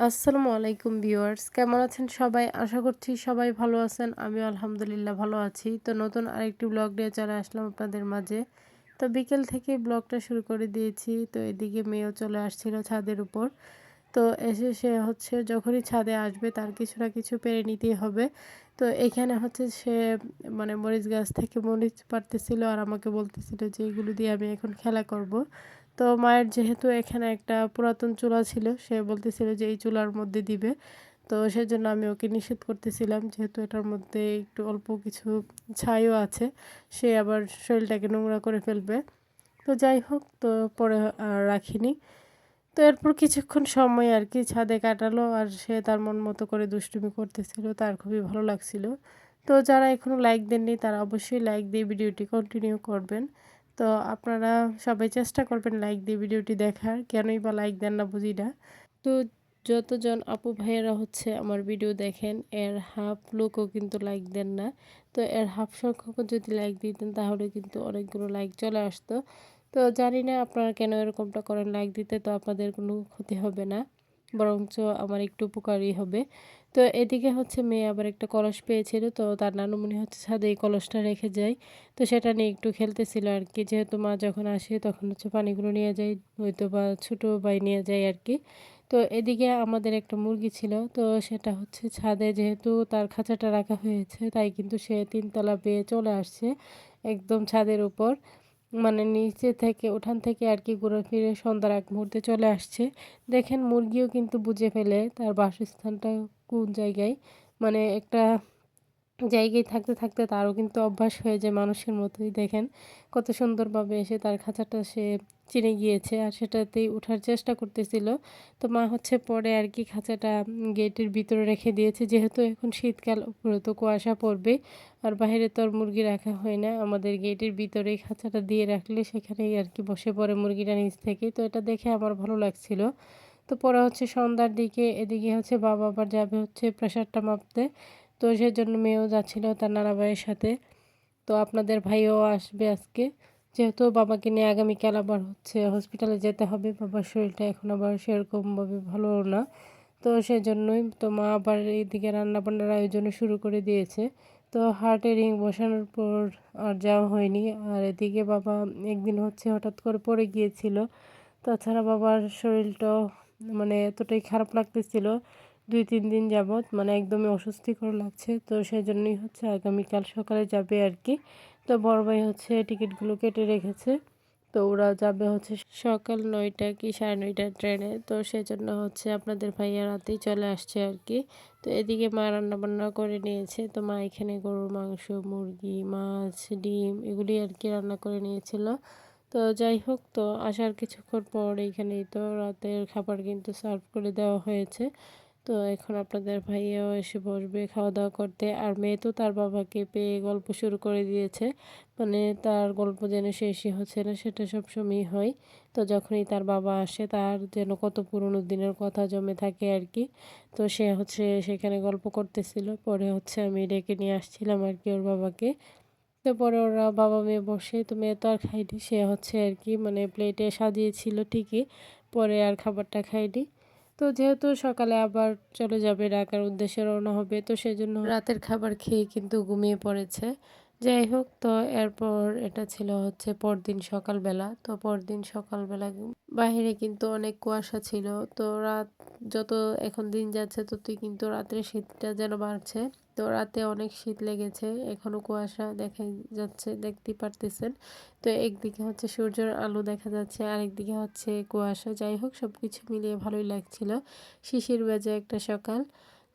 আসসালামু আলাইকুম ভিউয়ার্স, কেমন আছেন সবাই? আশা করছি সবাই ভালো আছেন আমি আলহামদুলিল্লাহ ভালো আছি। তো নতুন আরেকটি ব্লগ নিয়ে চলে আসলাম আপনাদের মাঝে। তো বিকেল থেকে ব্লগটা শুরু করে দিয়েছি। তো এদিকে মেয়েও চলে আসছিল ছাদের উপর। তো এসে সে হচ্ছে যখনই ছাদে আসবে তার কিছু না কিছু পেরে নিতেই হবে। তো এখানে হচ্ছে সে মানে মরিচ গাছ থেকে মরিচ পারতেছিল আর আমাকে বলতেছিল যে এগুলো দিয়ে আমি এখন খেলা করব। তো মায়ের যেহেতু এখানে একটা পুরাতন চুলা ছিল, সে বলতেছিল যে এই চুলার মধ্যে দিবে। তো সেজন্য আমি ওকে নিষেধ করতেছিলাম, যেহেতু এটার মধ্যে একটু অল্প কিছু ছাইও আছে, সে আবার শরীরটাকে নোংরা করে ফেলবে। তো যাই হোক, তো পরে রাখিনি। তো এরপর কিছুক্ষণ সময় আর কি ছাদে কাটালো, আর সে তার মন মতো করে দুষ্টুমি করতেছিল, তার খুবই ভালো লাগছিল। তো যারা এখনও লাইক দেননি, তারা অবশ্যই লাইক দিয়ে ভিডিওটি কন্টিনিউ করবেন। তো আপনারা সবাই চেষ্টা করবেন লাইক দিয়ে ভিডিওটি দেখার, কেনই বা লাইক দেন না বুঝি না তো যতজন আপু ভাইয়েরা হচ্ছে আমার ভিডিও দেখেন, এর হাফ লোকও কিন্তু লাইক দেন না। তো এর হাফ সংখ্যকও যদি লাইক দিতেন তাহলে কিন্তু অনেকগুলো লাইক চলে আসতো। তো জানি না আপনারা কেন এরকমটা করেন লাইক দিতে, তো আপনাদের কোনো ক্ষতি হবে না, বরঞ্চ আমার একটু উপকারই হবে। তো এদিকে হচ্ছে মেয়ে আবার একটা কলস পেয়েছিল, তো তার নানুমণি হচ্ছে ছাদে এই কলসটা রেখে যায়। তো সেটা নিয়ে একটু খেলতেছিল আর কি, যেহেতু মা যখন আসে তখন হচ্ছে পানিগুলো নিয়ে যায় হয়তো বা ছোটো ভাই নিয়ে যায় আর কি। তো এদিকে আমাদের একটা মুরগি ছিল, তো সেটা হচ্ছে ছাদে যেহেতু তার খাঁচাটা রাখা হয়েছে, তাই কিন্তু সে তিনতলা বেয়ে চলে আসছে একদম ছাদের উপর। মানে নিচে থেকে উঠান থেকে আর কি ঘুরে ফিরে সন্ধ্যার এক মুহূর্তে চলে আসছে। দেখেন মুরগিও কিন্তু বুঝে ফেলে, তার বাসস্থানটা কোন জায়গায় মানে একটা জায়গায় থাকতে থাকতে তারও কিন্তু অভ্যাস হয়ে যায় মানুষের মতোই। দেখেন কত সুন্দরভাবে এসে তার খাঁচাটা সে চিনে গিয়েছে আর সেটাতেই ওঠার চেষ্টা করতেছিল। তো মা হচ্ছে পরে আর কি খাঁচাটা গেটের ভিতরে রেখে দিয়েছে। যেহেতু এখন শীতকাল তো কুয়াশা পড়বে আর বাইরে তো আর মুরগি রাখা হয় না, আমাদের গেটের ভিতরেই খাঁচাটা দিয়ে রাখলে সেখানেই আর কি বসে পড়ে মুরগিটা নিচ থেকে। তো এটা দেখে আমার ভালো লাগছিল। তো পরে হচ্ছে সন্ধ্যার দিকে এদিকে হচ্ছে বাবা আবার যাবে হচ্ছে প্রেশারটা মাপতে। তো সেজন্য মেয়েও যাচ্ছিল তার নানা ভাইয়ের সাথে। তো আপনাদের ভাইও আসবে আজকে। যেহেতু বাবাকে নিয়ে আগামীকাল আবার হচ্ছে হসপিটালে যেতে হবে, বাবার শরীরটা এখন আবার সেরকমভাবে ভালো না। তো সেজন্যই তো মা আবার এইদিকে রান্নাবান্নার আয়োজন শুরু করে দিয়েছে। তো হার্টে রিং বসানোর পর আর যাওয়া হয়নি। আর এদিকে বাবা একদিন হচ্ছে হঠাৎ করে পড়ে গিয়েছিল। তাছাড়া বাবার শরীরটাও মানে এতটাই খারাপ লাগতেছিল, দুই, তিন দিন যাবৎ মানে একদমই অস্বস্তিকর লাগছে। তো সেই জন্যই হচ্ছে আগামীকাল সকালে যাবে আর কি। তো বড় ভাই হচ্ছে টিকিটগুলো কেটে রেখেছে। তো ওরা যাবে হচ্ছে সকাল নয়টা কি সাড়ে নয়টার ট্রেনে। তো সেজন্য হচ্ছে আপনাদের ভাইয়া রাতেই চলে আসছে আর কি। তো এদিকে মা রান্না বান্না করে নিয়েছে। তো মা এখানে গরুর মাংস, মুরগি, মাছ, ডিম এগুলি আর কি রান্না করে নিয়েছিল। তো যাই হোক, তো আসার কিছুক্ষণ পর এইখানেই তো রাতের খাবার কিন্তু সার্ভ করে দেওয়া হয়েছে। তো এখন আপনাদের ভাইয়াও এসে বসবে খাওয়া দাওয়া করতে। আর মেয়ে তো তার বাবাকে পেয়ে গল্প শুরু করে দিয়েছে। মানে তার গল্প যেন শেষই হচ্ছে না, সেটা সবসময়ই হয়। তো যখনই তার বাবা আসে, তার যেন কত পুরনো দিনের কথা জমে থাকে আর কি। তো সে হচ্ছে সেখানে গল্প করতেছিল। পরে হচ্ছে আমি ডেকে নিয়ে আসছিলাম আর কি ওর বাবাকে। তো পরে ওরা বাবা মেয়ে বসে। তো মেয়ে তো আর খাইনি সে হচ্ছে আর কি মানে প্লেটে সাজিয়েছিল ঠিকই, পরে আর খাবারটা খাইনি তো যেহেতু সকালে আবার চলে যাবে ডাকার উদ্দেশ্যে রওনা হবে, তো সেজন্য রাতের খাবার খেয়ে কিন্তু ঘুমিয়ে পড়েছে। যাই হোক, তো এরপর এটা ছিল হচ্ছে পরদিন সকালবেলা। তো পরদিন সকালবেলা বাহিরে কিন্তু অনেক কুয়াশা ছিল। তো রাত যত এখন দিন যাচ্ছে, ততই কিন্তু রাত্রে শীতটা যেন বাড়ছে। তো রাতে অনেক শীত লেগেছে এখনও কুয়াশা দেখা যাচ্ছে দেখতে পারতেছেন। তো একদিকে হচ্ছে সূর্যের আলো দেখা যাচ্ছে আর একদিকে হচ্ছে কুয়াশা। যাই হোক সব কিছু মিলিয়ে ভালোই লাগছিল। শিশির বাজে একটা সকাল।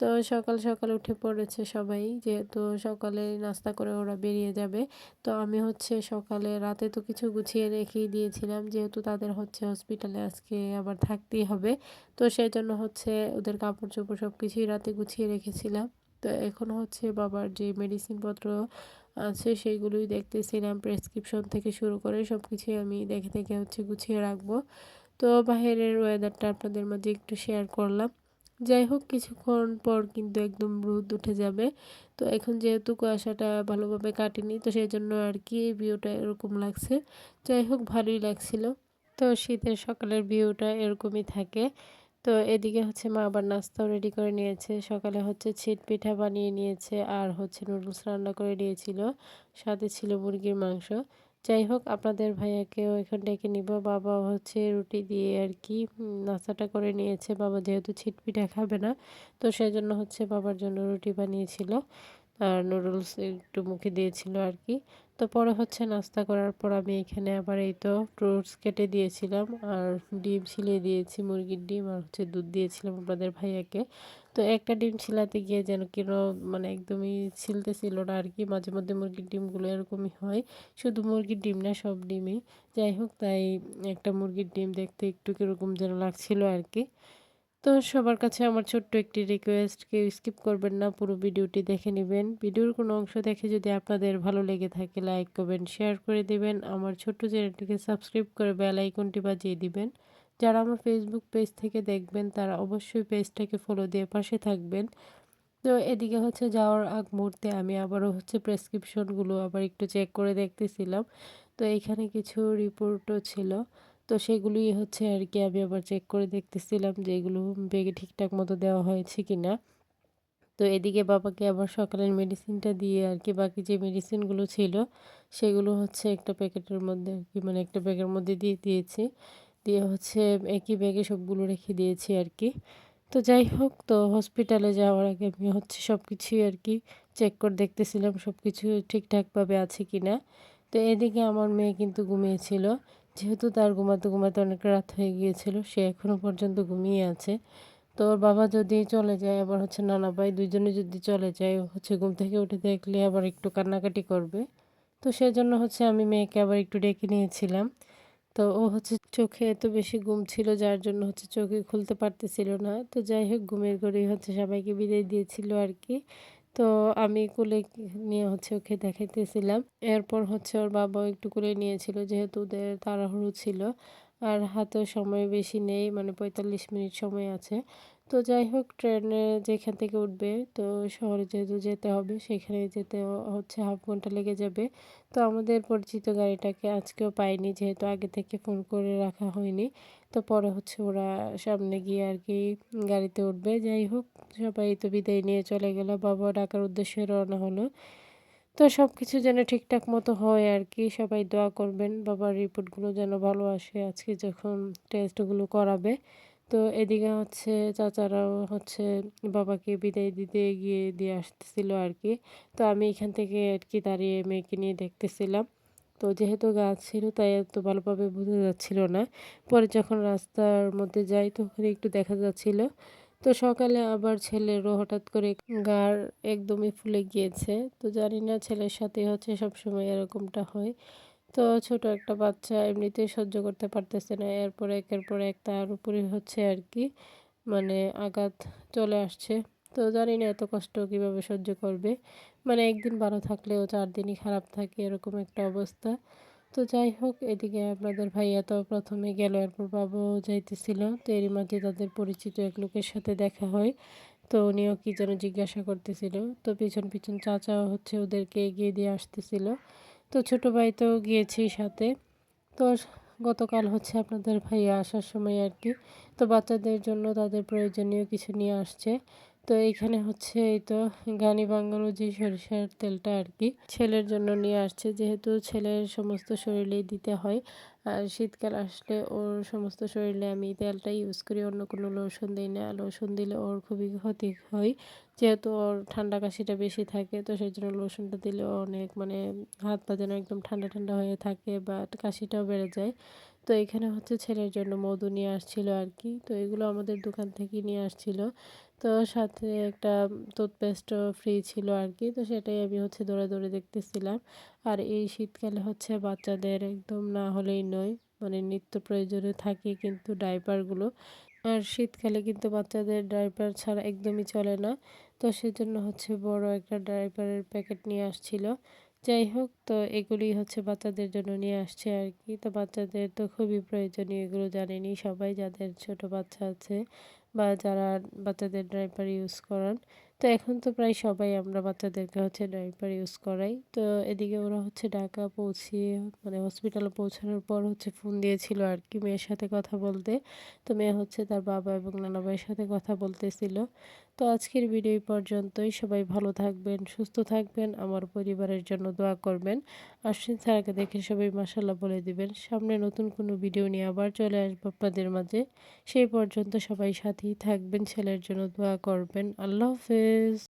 তো সকাল সকাল উঠে পড়েছে সবাই। যেহেতু সকালে নাস্তা করে ওরা বেরিয়ে যাবে, তো আমি হচ্ছে সকালে রাতে তো কিছু গুছিয়ে রেখেই দিয়েছিলাম। যেহেতু তাদের হচ্ছে হসপিটালে আজকে আবার থাকতেই হবে, তো সেই জন্য হচ্ছে ওদের কাপড় চোপড় সব কিছুই রাতে গুছিয়ে রেখেছিলাম। তো এখন হচ্ছে বাবার যে মেডিসিনপত্র আছে সেইগুলোই দেখতেছিলাম প্রেসক্রিপশন থেকে শুরু করে সব কিছুই আমি দেখে দেখে হচ্ছে গুছিয়ে রাখব। তো বাইরের ওয়েদারটা আপনাদের মাঝে একটু শেয়ার করলাম। যাই হোক, কিছুক্ষণ পর কিন্তু একদম রোদ উঠে যাবে। তো এখন যেহেতু কুয়াশাটা ভালোভাবে কাটেনি, তো সেই জন্য আর কি এই ভিউটা এরকম লাগছে। যাই হোক, ভালোই লাগছিল। তো শীতের সকালের ভিউটা এরকমই থাকে। তো এদিকে হচ্ছে মা আবার নাস্তাও রেডি করে নিয়েছে। সকালে হচ্ছে ছিট পিঠা বানিয়ে নিয়েছে আর হচ্ছে নুডলস রান্না করে নিয়েছিল সাথে ছিল মুরগির মাংস। যাই হোক, আপনাদের ভাইয়াকেও এখান ডেকে নিব। বাবা হচ্ছে রুটি দিয়ে আর কি নাস্তাটা করে নিয়েছে। বাবা যেহেতু ছিটপিঠা খাবে না, তো সেই জন্য হচ্ছে বাবার জন্য রুটি বানিয়েছিল। আর নুডলস একটু মুখে দিয়েছিল আর কি। তো পরে হচ্ছে নাস্তা করার পর আমি এখানে আবার এই তো ফ্রুটস কেটে দিয়েছিলাম আর ডিম ছিলিয়ে দিয়েছি, মুরগির ডিম আর হচ্ছে দুধ দিয়েছিলাম আপনাদের ভাইয়াকে। তো একটা ডিম ছিলাতে গিয়ে যেন কেন মানে একদমই ছিল না আর কি, মাঝে মধ্যে মুরগির ডিমগুলো এরকমই হয়। শুধু মুরগির ডিম না, সব ডিমই। যাই হোক, তাই একটা মুরগির ডিম দেখতে একটু কীরকম যেন লাগছিল আর কি। তো সবার কাছে আমার ছোট্ট একটি রিকোয়েস্ট কেউ স্কিপ করবেন না, পুরো ভিডিওটি দেখে নেবেন। ভিডিওর কোনো অংশ দেখে যদি আপনাদের ভালো লেগে থাকে লাইক করবেন শেয়ার করে দিবেন। আমার ছোট্ট চ্যানেলটিকে সাবস্ক্রাইব করে বেল আইকনটি বাজিয়ে দিবেন। যারা আমার ফেসবুক পেজ থেকে দেখবেন, তারা অবশ্যই পেজটাকে ফলো দিয়ে পাশে থাকবেন। তো এদিকে হচ্ছে যাওয়ার আগ মুহূর্তে আমি আবারও হচ্ছে প্রেসক্রিপশনগুলো আবার একটু চেক করে দেখতেছিলাম। তো এখানে কিছু রিপোর্টও ছিল। তো সেগুলোই হচ্ছে আর কি আমি আবার চেক করে দেখতেছিলাম যে এগুলো বেগে ঠিকঠাক মতো দেওয়া হয়েছে কি না তো এদিকে বাবাকে আবার সকালের মেডিসিনটা দিয়ে আর কি বাকি যে মেডিসিনগুলো ছিল, সেগুলো হচ্ছে একটা প্যাকেটের মধ্যে আর কি মানে একটা ব্যাগের মধ্যে দিয়ে দিয়েছি। দিয়ে হচ্ছে একই ব্যাগে সবগুলো রেখে দিয়েছি আর কি তো যাই হোক, তো হসপিটালে যাওয়ার আগে আমি হচ্ছে সব কিছুই আর কি চেক করে দেখতেছিলাম সব কিছু ঠিকঠাকভাবে আছে কি না তো এদিকে আমার মেয়ে কিন্তু ঘুমিয়েছিল। যেহেতু তার ঘুমাতে ঘুমাতে অনেক রাত হয়ে গিয়েছিল, সে এখনও পর্যন্ত ঘুমিয়ে আছে। তো ওর বাবা যদি চলে যায়, আবার হচ্ছে নানা ভাই দুইজনে যদি চলে যায় হচ্ছে ঘুম থেকে উঠে দেখলে আবার একটু কান্নাকাটি করবে। তো সেজন্য হচ্ছে আমি মেয়েকে আবার একটু ডেকে নিয়েছিলাম। তো ও হচ্ছে চোখে এত বেশি ঘুম ছিল, যার জন্য হচ্ছে চোখে খুলতে পারতেছিল না। তো যাই হোক, ঘুমের ঘরেই হচ্ছে সবাইকে বিদায় দিয়েছিল আর কি। তো আমি কুলে নিয়ে হচ্ছে ওকে দেখাইতেছিলাম। এরপর হচ্ছে ওর বাবা একটু কুলে নিয়েছিল যেহেতু ওদের তাড়াহুড়ো ছিল। আর হাতেও সময় বেশি নেই মানে পঁয়তাল্লিশ মিনিট সময় আছে। তো যাই হোক, ট্রেনে যেখান থেকে উঠবে, তো শহরে যেহেতু যেতে হবে, সেখানে যেতে হচ্ছে হাফ ঘণ্টা লেগে যাবে। তো আমাদের পরিচিত গাড়িটাকে আজকেও পাইনি, যেহেতু আগে থেকে ফোন করে রাখা হয়নি। তো পরে হচ্ছে ওরা সামনে গিয়ে আর কি গাড়িতে উঠবে। যাই হোক, সবাই তো বিদায় নিয়ে চলে গেল, বাবা ডাকার উদ্দেশ্যে রওনা হলো। তো সব কিছু যেন ঠিকঠাক মতো হয় আর কি, সবাই দোয়া করবেন, বাবার রিপোর্টগুলো যেন ভালো আসে আজকে যখন টেস্টগুলো করাবে। তো এদিকে হচ্ছে চাচারাও হচ্ছে বাবাকে বিদায় দিতে গিয়ে দিয়ে আসতেছিল আর কি তো আমি এখান থেকে আর কি দাঁড়িয়ে মেয়েকে নিয়ে দেখতেছিলাম। তো যেহেতু গাছ ছিল, তাই এত ভালোভাবে বোঝা যাচ্ছিল না। পরে যখন রাস্তার মধ্যে যাই, তখন একটু দেখা যাচ্ছিল। তো সকালে আবার ছেলেরও হঠাৎ করে গাড় একদমই ফুলে গিয়েছে। তো জানি না ছেলের সাথে হচ্ছে সবসময় এরকমটা হয়। তো ছোট একটা বাচ্চা এমনিতেই সহ্য করতে পারতেছে না। এরপরে একের পর এক তার উপরে হচ্ছে আর কি মানে আঘাত চলে আসছে। তো জানি না এত কষ্ট কীভাবে সহ্য করবে। মানে একদিন ভালো থাকলেও চার দিনই খারাপ থাকে এরকম একটা অবস্থা। তো যাই হোক, এদিকে আপনাদের ভাইয়া তো প্রথমে গেল, এরপর বাবাও যাইতেছিল। তো এরই মাঝে তাদের পরিচিত এক লোকের সাথে দেখা হয়। তো উনিও কি যেন জিজ্ঞাসা করতেছিল। তো পিছন পিছন চাচাও হচ্ছে ওদেরকে এগিয়ে দিয়ে আসতেছিল। তো ছোটো ভাই তো গিয়েছি সাথে। তো গতকাল হচ্ছে আপনাদের ভাইয়া আসার সময় আর কি। তো বাচ্চাদের জন্য তাদের প্রয়োজনীয় কিছু নিয়ে আসছে। তো এইখানে হচ্ছে এই তো গানি বাঙ্গালো যে সরিষার তেলটা আর কি ছেলের জন্য নিয়ে আসছে। যেহেতু ছেলের সমস্ত শরীরেই দিতে হয়। আর শীতকাল আসলে ওর সমস্ত শরীরে আমি তেলটা ইউজ করি, অন্য কোনো লোশন দিই না। লোশন দিলে ওর খুবই ক্ষতি হয়, যেহেতু ওর ঠান্ডা কাশিটা বেশি থাকে, তো সেই জন্য লোশনটা দিলে অনেক মানে হাত পা যেন একদম ঠান্ডা ঠান্ডা হয়ে থাকে বা কাশিটাও বেড়ে যায়। তো এখানে হচ্ছে ছেলের জন্য মধু নিয়ে আসছিল আর কি। তো এগুলো আমাদের দোকান থেকে নিয়ে আসছিল। তো সাথে একটা টুথপেস্টও ফ্রি ছিল আর কি তো সেটাই আমি হচ্ছে দৌড়ে দৌড়ে দেখতেছিলাম। আর এই শীতকালে হচ্ছে বাচ্চাদের একদম না হলেই নয় মানে নিত্য প্রয়োজনে থাকে কিন্তু ডাইপারগুলো আর শীতকালে কিন্তু বাচ্চাদের ডাইপার ছাড়া একদমই চলে না। তো সেজন্য হচ্ছে বড় একটা ডাইপারের প্যাকেট নিয়ে আসছিল। যাই হোক, তো এগুলি হচ্ছে বাচ্চাদের জন্য নিয়ে আসছে আর কি তো বাচ্চাদের তো খুবই প্রয়োজনীয়, এগুলো জানেনি সবাই যাদের ছোট বাচ্চা আছে। বা যারা বাচ্চাদের ডাইপার ইউজ করান তো এখন তো প্রায় সবাই আমরা বাচ্চাদেরকে হচ্ছে ডাইপার ইউজ করাই। তো এদিকে ওরা হচ্ছে ঢাকা পৌঁছিয়ে মানে হসপিটালে পৌঁছানোর পর হচ্ছে ফোন দিয়েছিল আর কি মেয়ের সাথে কথা বলতে। তো মেয়ে হচ্ছে তার বাবা এবং নানা ভাইয়ের সাথে কথা বলতেছিল। তো আজকের ভিডিও পর্যন্তই। সবাই ভালো থাকবেন, সুস্থ থাকবেন, আমার পরিবারের জন্য দোয়া করবেন। আশ্বিন ছাড়াকে দেখে সবাই মাসাল্লাহ বলে দিবেন। সামনে নতুন কোনো ভিডিও নিয়ে আবার চলে আসব আপনাদের মাঝে। সেই পর্যন্ত সবাই সাথেই থাকবেন, ছেলের জন্য দোয়া করবেন। আল্লাহ হাফেজ। is